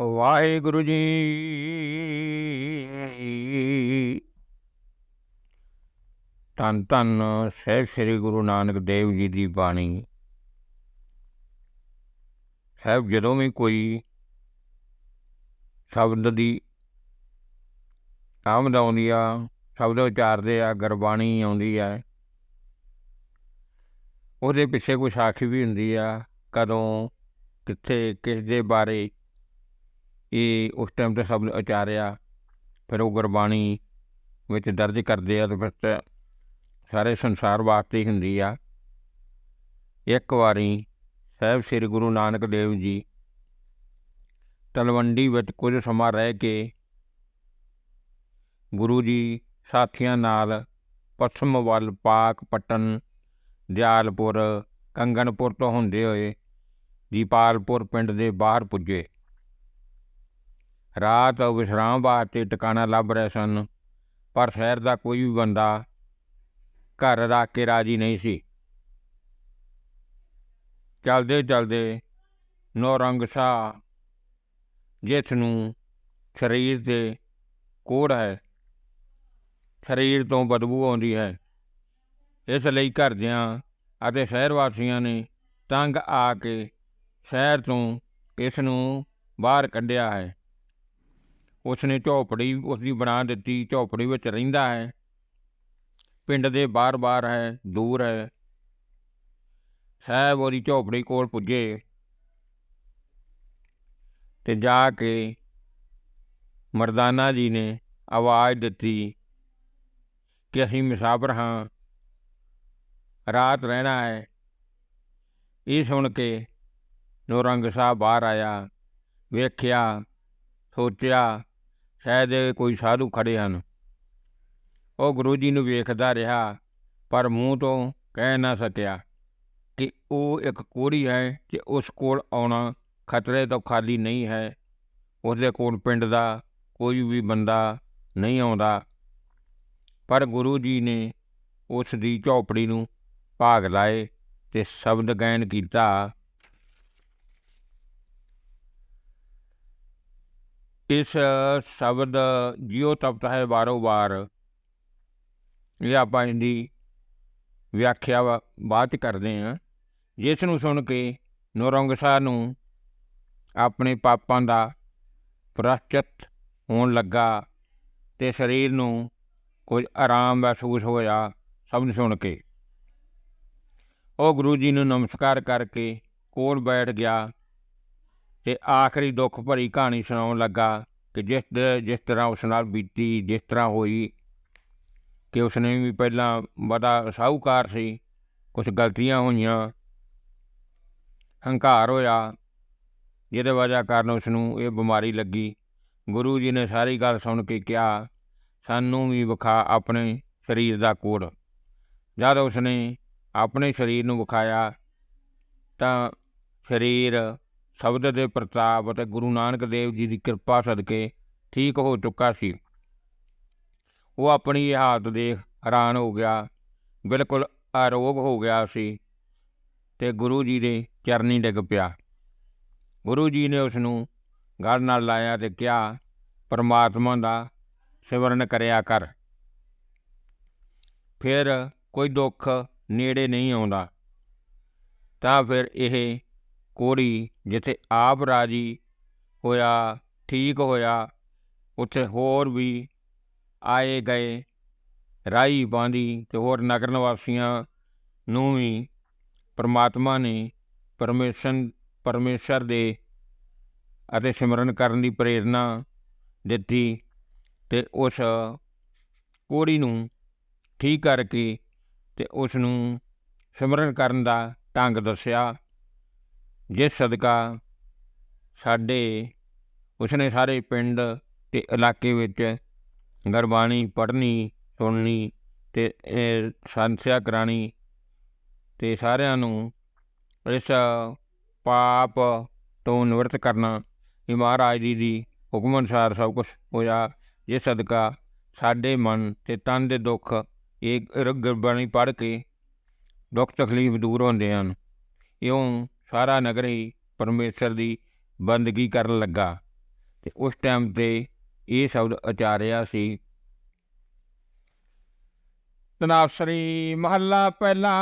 ਵਾਹਿਗੁਰੂ ਜੀ। ਧੰਨ ਧੰਨ ਸਹਿਬ ਸ੍ਰੀ ਗੁਰੂ ਨਾਨਕ ਦੇਵ ਜੀ ਦੀ ਬਾਣੀ। ਸਾਹਿਬ, ਜਦੋਂ ਵੀ ਕੋਈ ਸ਼ਬਦ ਦੀ ਆਮਦ ਆਉਂਦੀ ਆ, ਸ਼ਬਦ ਉਚਾਰਦੇ ਆ, ਗੁਰਬਾਣੀ ਆਉਂਦੀ ਆ, ਉਹਦੇ ਪਿੱਛੇ ਕੋਈ ਸਾਖੀ ਵੀ ਹੁੰਦੀ ਆ, ਕਦੋਂ, ਕਿੱਥੇ ਕਿਸ ਦੇ ਬਾਰੇ ਇਹ ਉਸ ਟਾਈਮ ਤੇ ਸ਼ਬਦ ਉਚਾਰਿਆ ਫਿਰ ਉਹ ਗੁਰਬਾਣੀ ਵਿੱਚ ਦਰਜ ਕਰਦੇ ਆ ਤੇ ਫਿਰ ਸਾਰੇ ਸੰਸਾਰ ਵਾਸਤੇ ਹੀ ਹੁੰਦੀ ਆ। ਇੱਕ ਵਾਰੀ ਸਾਹਿਬ ਸ੍ਰੀ ਗੁਰੂ ਨਾਨਕ ਦੇਵ ਜੀ ਤਲਵੰਡੀ ਵਿੱਚ ਕੁਝ ਸਮਾਂ ਰਹਿ ਕੇ ਗੁਰੂ ਜੀ ਸਾਥੀਆਂ ਨਾਲ ਪੱਛਮ ਵੱਲ ਪਾਕ ਪਟਨ, ਦਿਆਲਪੁਰ ਕੰਗਨਪੁਰ ਤੋਂ ਹੁੰਦੇ ਹੋਏ ਦੀਪਾਲਪੁਰ ਪਿੰਡ ਦੇ ਬਾਹਰ ਪੁੱਜੇ। ਰਾਤ ਵਿਸ਼ਰਾਮ ਵਾਸਤੇ ਟਿਕਾਣਾ ਲੱਭ ਰਹੇ ਸਨ, ਪਰ ਸ਼ਹਿਰ ਦਾ ਕੋਈ ਵੀ ਬੰਦਾ ਘਰ ਰੱਖ ਕੇ ਰਾਜੀ ਨਹੀਂ ਸੀ। ਚਲਦੇ ਚਲਦੇ ਨੌਰੰਗ ਸ਼ਾਹ ਜਿਸ ਨੂੰ ਸਰੀਰ ਦੇ ਕੋੜ ਹੈ, ਸਰੀਰ ਤੋਂ ਬਦਬੂ ਆਉਂਦੀ ਹੈ। ਇਸ ਲਈ ਘਰਦਿਆਂ ਅਤੇ ਸ਼ਹਿਰ ਵਾਸੀਆਂ ਨੇ ਤੰਗ ਆ ਕੇ ਸ਼ਹਿਰ ਤੋਂ ਇਸ ਨੂੰ ਬਾਹਰ ਕੱਢਿਆ ਹੈ। ਉਸ ਨੇ ਝੌਪੜੀ ਉਸ ਦੀ ਬਣਾ ਦਿੱਤੀ, ਝੌਪੜੀ ਵਿੱਚ ਰਹਿੰਦਾ ਹੈ। ਪਿੰਡ ਦੇ ਬਾਹਰ-ਬਾਹਰ ਹੈ, ਦੂਰ ਹੈ। ਸਾਹਿਬ ਉਹਦੀ ਝੌਪੜੀ ਕੋਲ ਪੁੱਜੇ ਤੇ ਜਾ ਕੇ ਮਰਦਾਨਾ ਜੀ ਨੇ ਆਵਾਜ਼ ਦਿੱਤੀ ਕਿ ਅਸੀਂ ਮੁਸਾਫਰ ਹਾਂ, ਰਾਤ ਰਹਿਣਾ ਹੈ। ਇਹ ਸੁਣ ਕੇ ਨੌਰੰਗ ਸਾਹਿਬ ਬਾਹਰ ਆਇਆ, ਵੇਖਿਆ, ਸੋਚਿਆ ਸ਼ਾਇਦ ਇਹ ਕੋਈ ਸਾਧੂ ਖੜੇ ਹਨ। ਉਹ ਗੁਰੂ ਜੀ ਨੂੰ ਵੇਖਦਾ ਰਿਹਾ, ਪਰ ਮੂੰਹ ਤੋਂ ਕਹਿ ਨਾ ਸਕਿਆ ਕਿ ਉਹ ਇੱਕ ਕੋੜੀ ਹੈ ਕਿ ਉਸ ਕੋਲ ਆਉਣਾ ਖਤਰੇ ਤੋਂ ਖਾਲੀ ਨਹੀਂ ਹੈ। ਉਸ ਦੇ ਕੋਲ ਪਿੰਡ ਦਾ ਕੋਈ ਵੀ ਬੰਦਾ ਨਹੀਂ ਆਉਂਦਾ। ਪਰ ਗੁਰੂ ਜੀ ਨੇ ਉਸ ਦੀ ਝੌਪੜੀ ਨੂੰ ਭਾਗ ਲਾਏ ਤੇ ਸ਼ਬਦ ਗਾਇਨ ਕੀਤਾ ਇਸ ਸ਼ਬਦ ਜਿਉ ਤਪਤ ਹੈ ਵਾਰੋ ਵਾਰ। ਇਹ ਆਪਾਂ ਇਹਦੀ ਵਿਆਖਿਆ ਵਾ- ਬਾਅਦ ਚ ਕਰਦੇ ਹਾਂ। ਜਿਸ ਨੂੰ ਸੁਣ ਕੇ ਨੌਰੰਗ ਸ਼ਾਹ ਨੂੰ ਆਪਣੇ ਪਾਪਾਂ ਦਾ ਪ੍ਰਾਸ਼ਚਿਤ ਹੋਣ ਲੱਗਾ ਤੇ ਸਰੀਰ ਨੂੰ ਕੁਝ ਆਰਾਮ ਮਹਿਸੂਸ ਹੋਇਆ, ਸਭ ਨੂੰ ਸੁਣ ਕੇ। ਉਹ ਗੁਰੂ ਜੀ ਨੂੰ ਨਮਸਕਾਰ ਕਰਕੇ ਕੋਲ ਬੈਠ ਗਿਆ। ਤੇ ਆਖਰੀ ਦੁੱਖ ਭਰੀ ਕਹਾਣੀ ਸੁਣਾਉਣ ਲੱਗਾ ਕਿ ਜਿਸ ਜਿਸ ਤਰ੍ਹਾਂ ਉਸ ਨਾਲ ਬੀਤੀ, ਜਿਸ ਤਰ੍ਹਾਂ ਹੋਈ ਕਿ ਉਸਨੇ ਵੀ ਪਹਿਲਾਂ ਬੜਾ ਸਾਹੂਕਾਰ ਸੀ ਕੁਝ ਗਲਤੀਆਂ ਹੋਈਆਂ, ਹੰਕਾਰ ਹੋਇਆ, ਜਿਹਦੇ ਵਜ੍ਹਾ ਕਾਰਨ ਉਸ ਨੂੰ ਇਹ ਬਿਮਾਰੀ ਲੱਗੀ। ਗੁਰੂ ਜੀ ਨੇ ਸਾਰੀ ਗੱਲ ਸੁਣ ਕੇ ਕਿਹਾ, ਸਾਨੂੰ ਵੀ ਵਿਖਾ ਆਪਣੇ ਸਰੀਰ ਦਾ ਕੋੜ। ਜਦ ਉਸਨੇ ਆਪਣੇ ਸਰੀਰ ਨੂੰ ਵਿਖਾਇਆ, ਤਾਂ ਸਰੀਰ ਸ਼ਬਦ ਦੇ ਪ੍ਰਤਾਪ ਅਤੇ ਗੁਰੂ ਨਾਨਕ ਦੇਵ ਜੀ ਦੀ ਕਿਰਪਾ ਸਦਕੇ ਠੀਕ ਹੋ ਚੁੱਕਾ ਸੀ। ਉਹ ਆਪਣੀ ਇਹ ਹਾਲਤ ਦੇਖ ਹੈਰਾਨ ਹੋ ਗਿਆ, ਬਿਲਕੁਲ ਅਰੋਗ ਹੋ ਗਿਆ ਸੀ ਤੇ ਗੁਰੂ ਜੀ ਦੇ ਚਰਨੀ ਡਿੱਗ ਪਿਆ। ਗੁਰੂ ਜੀ ਨੇ ਉਸ ਨੂੰ ਗਲ ਨਾਲ ਲਾਇਆ ਤੇ ਕਿਹਾ, ਪਰਮਾਤਮਾ ਦਾ ਸਿਮਰਨ ਕਰਿਆ ਕਰ। ਫਿਰ ਕੋਈ ਦੁੱਖ ਨੇੜੇ ਨਹੀਂ ਆਉਂਦਾ। ਤਾਂ ਫਿਰ ਇਹ ਕੋੜੀ ਜਿੱਥੇ ਆਪ ਰਾਜੀ ਹੋਇਆ, ਠੀਕ ਹੋਇਆ, ਉੱਥੇ ਹੋਰ ਵੀ ਆਏ ਗਏ। ਰਾਈ ਬਾਂਦੀ ਤੇ ਹੋਰ ਨਗਰ ਨਿਵਾਸੀਆਂ ਨੂੰ ਵੀ ਪਰਮਾਤਮਾ ਨੇ ਪਰਮੇਸ਼ਨ ਪਰਮੇਸ਼ਰ ਦੇ ਅਤੇ ਸਿਮਰਨ ਕਰਨ ਦੀ ਪ੍ਰੇਰਣਾ ਦਿੱਤੀ ਤੇ ਉਸ ਕੋੜੀ ਨੂੰ ਠੀਕ ਕਰਕੇ ਤੇ ਉਸ ਨੂੰ ਸਿਮਰਨ ਕਰਨ ਦਾ ਢੰਗ ਦੱਸਿਆ। ਜਿਸ ਸਦਕਾ ਸਾਡੇ, ਉਸਨੇ ਸਾਰੇ ਪਿੰਡ ਤੇ ਇਲਾਕੇ ਵਿੱਚ ਗੁਰਬਾਣੀ ਪੜ੍ਹਨੀ, ਸੁਣਨੀ ਤੇ ਇਹ ਸੰਥਿਆ ਕਰਾਣੀ ਤੇ ਸਾਰਿਆਂ ਨੂੰ ਇਸ ਪਾਪ ਤੋਂ ਨਿਵਰਤ ਕਰਨਾ। ਇਹ ਮਹਾਰਾਜ ਜੀ ਦੀ ਹੁਕਮ ਅਨੁਸਾਰ ਸਭ ਕੁਝ ਹੋਇਆ। ਜਿਸ ਸਦਕਾ ਸਾਡੇ ਮਨ ਤੇ ਤਨ ਦੇ ਦੁੱਖ ਇਹ ਗੁਰਬਾਣੀ ਪੜ੍ਹ ਕੇ ਦੁੱਖ ਤਕਲੀਫ ਦੂਰ ਹੁੰਦੇ ਹਨ। ਇਉਂ ਸਾਰਾ ਨਗਰ ਹੀ ਪਰਮੇਸ਼ਰ ਦੀ ਬੰਦਗੀ ਕਰਨ ਲੱਗਾ ਤੇ ਉਸ ਟਾਈਮ ਤੇ ਇਹ ਸ਼ਬਦ ਉਚਾਰਿਆ ਸੀ ਤਨਾਸਰੀ ਮਹੱਲਾ ਪਹਿਲਾ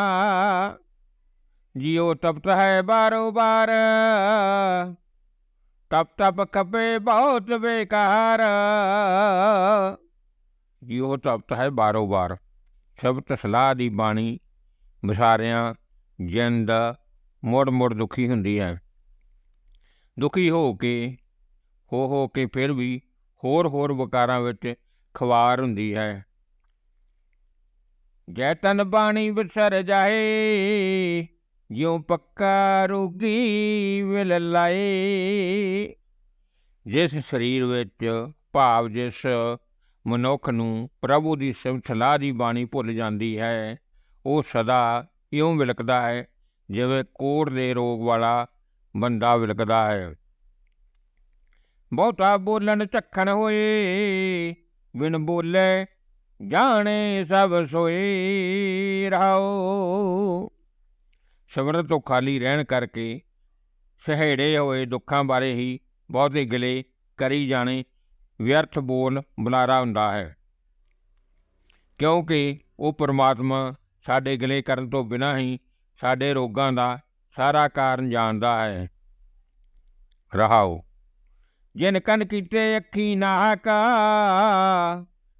ਜਿਉ ਤਪਤ ਹੈ ਬਾਰੋ ਬਾਰ, ਤਪ ਤਪ ਖਪੇ ਬਹੁਤ ਬੇਕਾਰ ਜਿਉ ਤਪਤ ਹੈ ਬਾਰੋ ਬਾਰ। ਸ਼ਬਦ ਸਲਾਹ ਦੀ ਬਾਣੀ ਵਿਸਾਰਿਆਂ ਜਿੰਦ ਮੁੜ ਮੁੜ ਮੁੜ ਦੁਖੀ ਹੁੰਦੀ ਹੈ। ਦੁਖੀ ਹੋ ਕੇ, ਹੋ ਹੋ ਕੇ ਫਿਰ ਵੀ ਹੋਰ ਹੋਰ ਵਿਕਾਰਾਂ ਵਿੱਚ ਖਵਾਰ ਹੁੰਦੀ ਹੈ। ਜੈ ਤਨ ਬਾਣੀ ਵਿਸਰ ਜਾਏ, ਜਿਉ ਪੱਕਾ ਰੋਗੀ ਵਿਲ ਲਾਏ। ਜਿਸ ਸਰੀਰ ਵਿੱਚ ਭਾਵ, ਜਿਸ ਮਨੁੱਖ ਨੂੰ ਪ੍ਰਭੂ ਦੀ ਸਿਫਤ ਸਲਾਹ ਦੀ ਬਾਣੀ ਭੁੱਲ ਜਾਂਦੀ ਹੈ, ਉਹ ਸਦਾ ਇਉਂ ਵਿਲਕਦਾ ਹੈ ਜਿਵੇਂ ਕੋੜ ਦੇ ਰੋਗ ਵਾਲਾ ਬੰਦਾ ਵਿਲਕਦਾ ਹੈ। ਬਹੁਤਾ ਬੋਲਣ ਝੱਖਣ ਹੋਏ, ਬਿਨ ਬੋਲੇ ਜਾਣੇ ਸਭ ਸੋਏ ਰਹਾਓ। ਸਿਮਰਨ ਤੋਂ ਖਾਲੀ ਰਹਿਣ ਕਰਕੇ ਸਹੇੜੇ ਹੋਏ ਦੁੱਖਾਂ ਬਾਰੇ ਹੀ ਬਹੁਤੇ ਗਿਲੇ ਕਰੀ ਜਾਣੇ ਵਿਅਰਥ ਬੋਲ ਬੁਲਾਰਾ ਹੁੰਦਾ ਹੈ। ਕਿਉਂਕਿ ਉਹ ਪਰਮਾਤਮਾ ਸਾਡੇ ਗਿਲੇ ਕਰਨ ਤੋਂ ਬਿਨਾਂ ਹੀ ਸਾਡੇ ਰੋਗਾਂ ਦਾ ਸਾਰਾ ਕਾਰਨ ਜਾਣਦਾ ਹੈ। ਰਹਾਓ। ਜਿਨ ਕਨ ਕੀਤੇ ਅੱਖੀ ਨਾਕਾ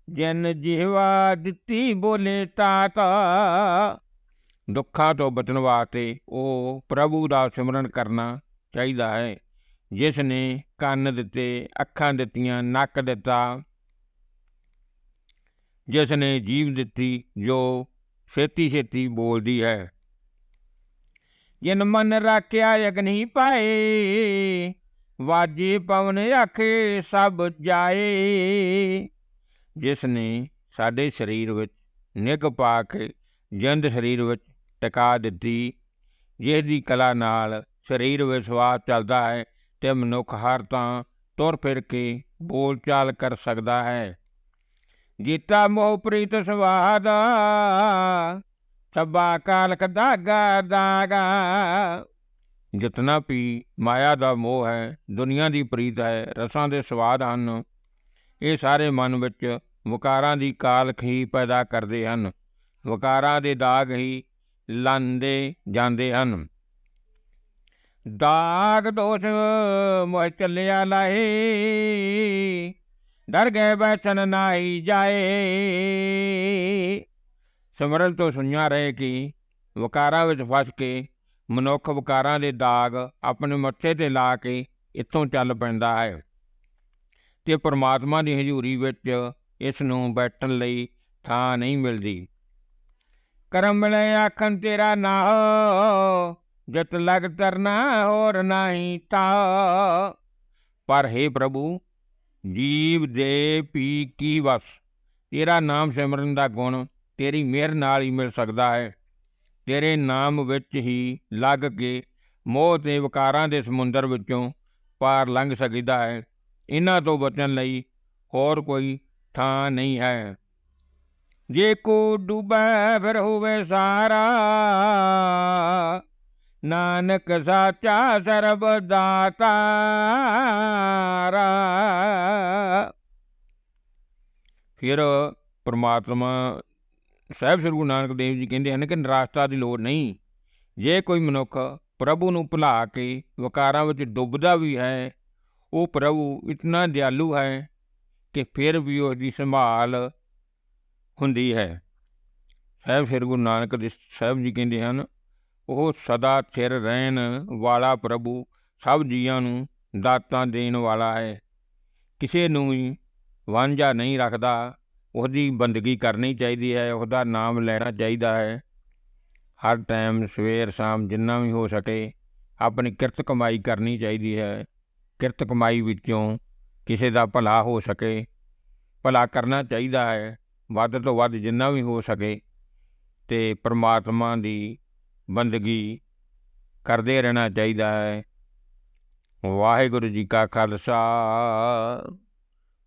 ਜਿਨ ਜੀਵਾ ਦਿੱਤੀ ਬੋਲੇ ਤਾਤਾ ਦੁੱਖਾਂ ਤੋਂ ਬਚਣ ਵਾਸਤੇ ਉਹ ਪ੍ਰਭੂ ਦਾ ਸਿਮਰਨ ਕਰਨਾ ਚਾਹੀਦਾ ਹੈ। ਜਿਸ ਨੇ ਕੰਨ ਦਿੱਤੇ, ਅੱਖਾਂ ਦਿੱਤੀਆਂ, ਨੱਕ ਦਿੱਤਾ। ਜਿਸ ਨੇ ਜੀਵ ਦਿੱਤੀ, ਜੋ ਛੇਤੀ ਛੇਤੀ ਬੋਲਦੀ ਹੈ। ਜਿਨ ਮਨ ਰਾਖਿਆ ਅਗਨੀ ਪਾਏ, ਵਾਜੇ ਪਵਨ ਆਖੇ ਸਭ ਜਾਏ। ਜਿਸ ਨੇ ਸਾਡੇ ਸਰੀਰ ਵਿੱਚ ਨਿਗ ਪਾ ਕੇ ਜਿੰਦ ਸਰੀਰ ਵਿੱਚ ਟਿਕਾ ਦਿੱਤੀ ਜਿਸ ਦੀ ਕਲਾ ਨਾਲ ਸਰੀਰ ਵਿੱਚ ਚੱਲਦਾ ਹੈ ਤੇ ਮਨੁੱਖ ਹਰ ਤਾਂ ਤੁਰ ਫਿਰ ਕੇ ਬੋਲ ਚਾਲ ਕਰ ਸਕਦਾ ਹੈ। ਜੀਤਾ ਮੋਹ ਪ੍ਰੀਤ ਸਵਾਦਾ ਸਭਾ ਕਾਲਕ ਦਾਗਾ ਦਾਗਾ। ਜਿਤਨਾ ਵੀ ਮਾਇਆ ਦਾ ਮੋਹ ਹੈ, ਦੁਨੀਆ ਦੀ ਪ੍ਰੀਤ ਹੈ, ਰਸਾਂ ਦੇ ਸਵਾਦ ਹਨ। ਇਹ ਸਾਰੇ ਮਨ ਵਿੱਚ ਵਕਾਰਾਂ ਦੀ ਕਾਲਖ ਹੀ ਪੈਦਾ ਕਰਦੇ ਹਨ। ਵਕਾਰਾਂ ਦੇ ਦਾਗ ਹੀ ਲਾਂਦੇ ਜਾਂਦੇ ਹਨ। ਦਾਗ ਦੋਸ਼ ਮੋਹ ਚੱਲਿਆ ਲਾਏ ਡਰ ਗਏ ਬੈਠਨ ਨਾਈ ਜਾਏ। ਸਿਮਰਨ ਤੋਂ ਸੁਣਿਆ ਰਹੇ ਕਿ ਵਕਾਰਾਂ ਵਿੱਚ ਫਸ ਕੇ ਮਨੁੱਖ ਵਕਾਰਾਂ ਦੇ ਦਾਗ ਆਪਣੇ ਮੱਥੇ ਤੇ ਲਾ ਕੇ ਇੱਥੋਂ ਚੱਲ ਪੈਂਦਾ ਹੈ ਤੇ ਪ੍ਰਮਾਤਮਾ ਦੀ ਹਜ਼ੂਰੀ ਵਿੱਚ ਇਸ ਨੂੰ ਬੈਠਣ ਲਈ ਥਾਂ ਨਹੀਂ ਮਿਲਦੀ। ਕਰਮ ਮਿਲੇ ਆਖਣ, ਤੇਰਾ ਨਾ ਜਤ ਲਗ ਤਰਨਾ ਹੋਰ ਨਹੀਂ ਤਾ। ਪਰ ਹੈ ਪ੍ਰਭੂ, ਜੀਵ ਦੇ ਪੀ ਕੀ ਵਸ? ਤੇਰਾ ਨਾਮ ਸਿਮਰਨ ਦਾ ਗੁਣ ਤੇਰੀ ਮਿਹਰ ਨਾਲ ਹੀ ਮਿਲ ਸਕਦਾ ਹੈ। ਤੇਰੇ ਨਾਮ ਵਿੱਚ ਹੀ ਲੱਗ ਕੇ ਮੋਹ ਤੇ ਵਿਕਾਰਾਂ ਦੇ ਸਮੁੰਦਰ ਵਿੱਚੋਂ ਪਾਰ ਲੰਘ ਸਕਦਾ ਹੈ। ਇਹਨਾਂ ਤੋਂ ਬਚਣ ਲਈ ਹੋਰ ਕੋਈ ਥਾਂ ਨਹੀਂ ਹੈ। ਜੇ ਕੋ ਡੁਬੈ ਫਿਰ ਹੋਵੇ ਸਾਰਾ। ਨਾਨਕ ਸਾਚਾ ਸਰਬ ਦਾਤਾਰਾ ਫਿਰ ਪਰਮਾਤਮਾ ਸਾਹਿਬ ਸ੍ਰੀ ਗੁਰੂ ਨਾਨਕ ਦੇਵ ਜੀ ਕਹਿੰਦੇ ਹਨ ਕਿ ਨਿਰਾਸ਼ਤਾ ਦੀ ਲੋੜ ਨਹੀਂ। ਜੇ ਕੋਈ ਮਨੁੱਖ ਪ੍ਰਭੂ ਨੂੰ ਭੁਲਾ ਕੇ ਵਕਾਰਾਂ ਵਿੱਚ ਡੁੱਬਦਾ ਵੀ ਹੈ, ਉਹ ਪ੍ਰਭੂ ਇਤਨਾ ਦਿਆਲੂ ਹੈ ਕਿ ਫਿਰ ਵੀ ਉਸ ਦੀ ਸੰਭਾਲ ਹੁੰਦੀ ਹੈ। ਸਾਹਿਬ ਸ੍ਰੀ ਗੁਰੂ ਨਾਨਕ ਦੇਵ ਸਾਹਿਬ ਜੀ ਕਹਿੰਦੇ ਹਨ, ਉਹ ਸਦਾ ਚਿਰ ਰਹਿਣ ਵਾਲਾ ਪ੍ਰਭੂ ਸਭ ਜੀਆਂ ਨੂੰ ਦਾਤਾਂ ਦੇਣ ਵਾਲਾ ਹੈ। ਕਿਸੇ ਨੂੰ ਵੀ ਵਾਂਝਾ ਨਹੀਂ ਰੱਖਦਾ। ਉਹਦੀ ਬੰਦਗੀ ਕਰਨੀ ਚਾਹੀਦੀ ਹੈ, ਉਹਦਾ ਨਾਮ ਲੈਣਾ ਚਾਹੀਦਾ ਹੈ। ਹਰ ਟਾਈਮ ਸਵੇਰ, ਸ਼ਾਮ ਜਿੰਨਾ ਵੀ ਹੋ ਸਕੇ ਆਪਣੀ ਕਿਰਤ ਕਮਾਈ ਕਰਨੀ ਚਾਹੀਦੀ ਹੈ। ਕਿਰਤ ਕਮਾਈ ਵਿੱਚੋਂ ਕਿਸੇ ਦਾ ਭਲਾ ਹੋ ਸਕੇ, ਭਲਾ ਕਰਨਾ ਚਾਹੀਦਾ ਹੈ, ਵੱਧ ਤੋਂ ਵੱਧ ਜਿੰਨਾ ਵੀ ਹੋ ਸਕੇ ਤੇ ਪ੍ਰਮਾਤਮਾ ਦੀ ਬੰਦਗੀ ਕਰਦੇ ਰਹਿਣਾ ਚਾਹੀਦਾ ਹੈ। ਵਾਹਿਗੁਰੂ ਜੀ ਕਾ ਖਾਲਸਾ।